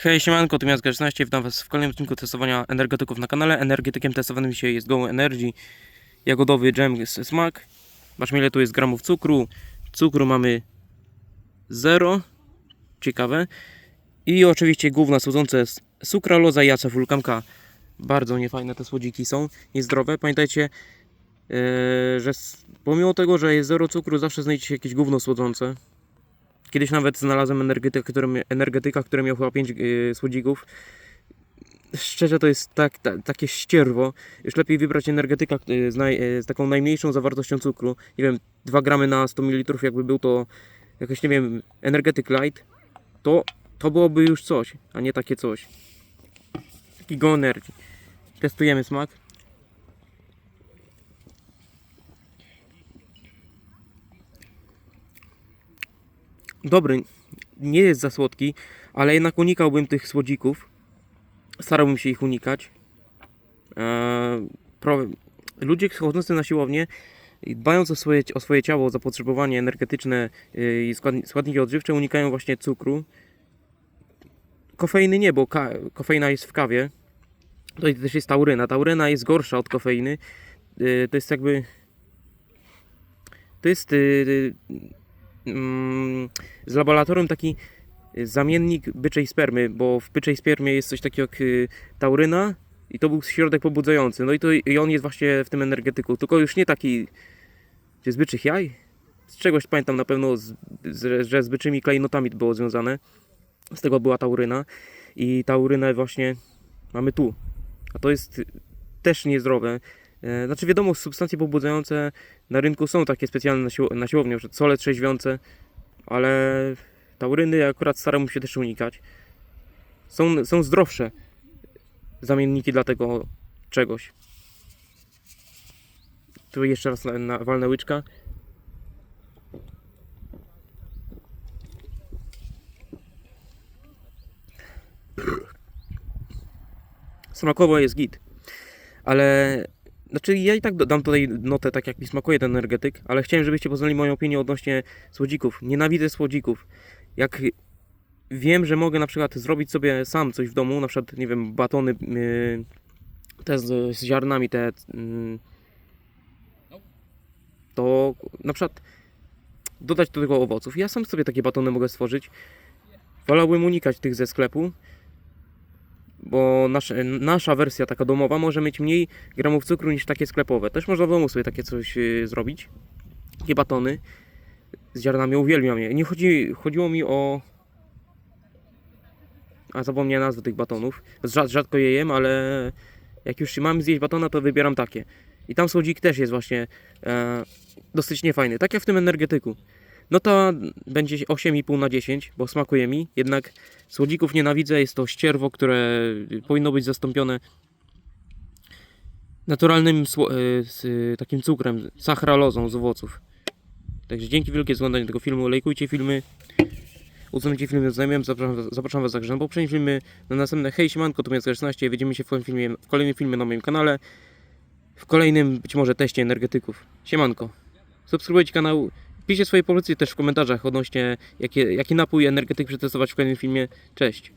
Hej, siemanko, tu Miazga 16, witam was w kolejnym odcinku testowania energetyków na kanale. Energetykiem testowanym dzisiaj jest Go Energy, jagodowy dżem smak. Zobaczmy ile tu jest gramów cukru. Cukru mamy 0, ciekawe. I oczywiście główna słodzące sukraloza i acefulkamka. Bardzo niefajne te słodziki są, niezdrowe. Pamiętajcie, e, że pomimo tego, że jest 0 cukru, zawsze znajdziecie jakieś gówno słodzące. Kiedyś nawet znalazłem energetyka, który, energetyka, który miał chyba 5 yy, słodzików. Szczerze to jest tak, ta, takie ścierwo. Już lepiej wybrać energetyka yy, z, naj, yy, z taką najmniejszą zawartością cukru. Nie wiem, 2 gramy na 100 ml, jakby był to jakiś, nie wiem, energetyk light, to, to byłoby już coś, a nie takie coś. Taki go energy. Testujemy smak. Dobry, nie jest za słodki, ale jednak unikałbym tych słodzików. Starałbym się ich unikać. Pro, ludzie chodzący na siłownię, dbając o swoje, o swoje ciało, zapotrzebowanie energetyczne yy, i składni- składniki odżywcze, unikają właśnie cukru. Kofeiny nie, bo ka, kofeina jest w kawie. Tutaj też jest tauryna. Tauryna jest gorsza od kofeiny. Yy, to jest jakby. To jest. Z laboratorium taki y, zamiennik byczej spermy, bo w byczej spermie jest coś takiego jak y, tauryna i to był środek pobudzający. No i, to, i on jest właśnie w tym energetyku, tylko już nie taki czy z byczych jaj? Z czegoś pamiętam na pewno, z, z, że z byczymi klejnotami było związane. Z tego była tauryna i taurynę właśnie mamy tu. A to jest też niezdrowe. E, Znaczy wiadomo, substancje pobudzające na rynku są takie specjalne na, sił- na siłownię, na sole trzeźwiące, ale tauryny akurat staram się też unikać. Są, są zdrowsze zamienniki dla tego czegoś. Tu jeszcze raz na, na walna łyczka. Smakowo jest git. Ale znaczy ja i tak dam tutaj notę tak jak mi smakuje ten energetyk, ale chciałem żebyście poznali moją opinię odnośnie słodzików. Nienawidzę słodzików. Jak wiem, że mogę na przykład zrobić sobie sam coś w domu, na przykład nie wiem, batony yy, te z, z ziarnami, te yy, to na przykład dodać do tego owoców. Ja sam sobie takie batony mogę stworzyć. Wolałbym unikać tych ze sklepu, bo nasze, nasza wersja taka domowa może mieć mniej gramów cukru niż takie sklepowe. Też można w domu sobie takie coś yy, zrobić. Takie batony z ziarnami, uwielbiam je. Nie chodzi, chodziło mi o... A zapomniałem nazwy tych batonów. Rzad, rzadko je jem, ale jak już mam zjeść batona, to wybieram takie. I tam słodzik też jest właśnie e, dosyć niefajny. Tak jak w tym energetyku. No to będzie 8,5 na 10, bo smakuje mi. Jednak słodzików nienawidzę. Jest to ścierwo, które powinno być zastąpione naturalnym e, e, takim cukrem, sachralozą z owoców. Także dzięki wielkie za oglądanie tego filmu. Lajkujcie filmy. Udostępnijcie filmy znajomym. Zapraszam, zapraszam Was na poprzednie filmy. Na następne hej siemanko, to 16. Widzimy się w kolejnym filmie, w kolejnym filmie na moim kanale. W kolejnym być może teście energetyków. Siemanko. Subskrybujcie kanał. Piszcie swoje pozycje też w komentarzach odnośnie jakie, jaki napój energetyk przetestować w kolejnym filmie. Cześć.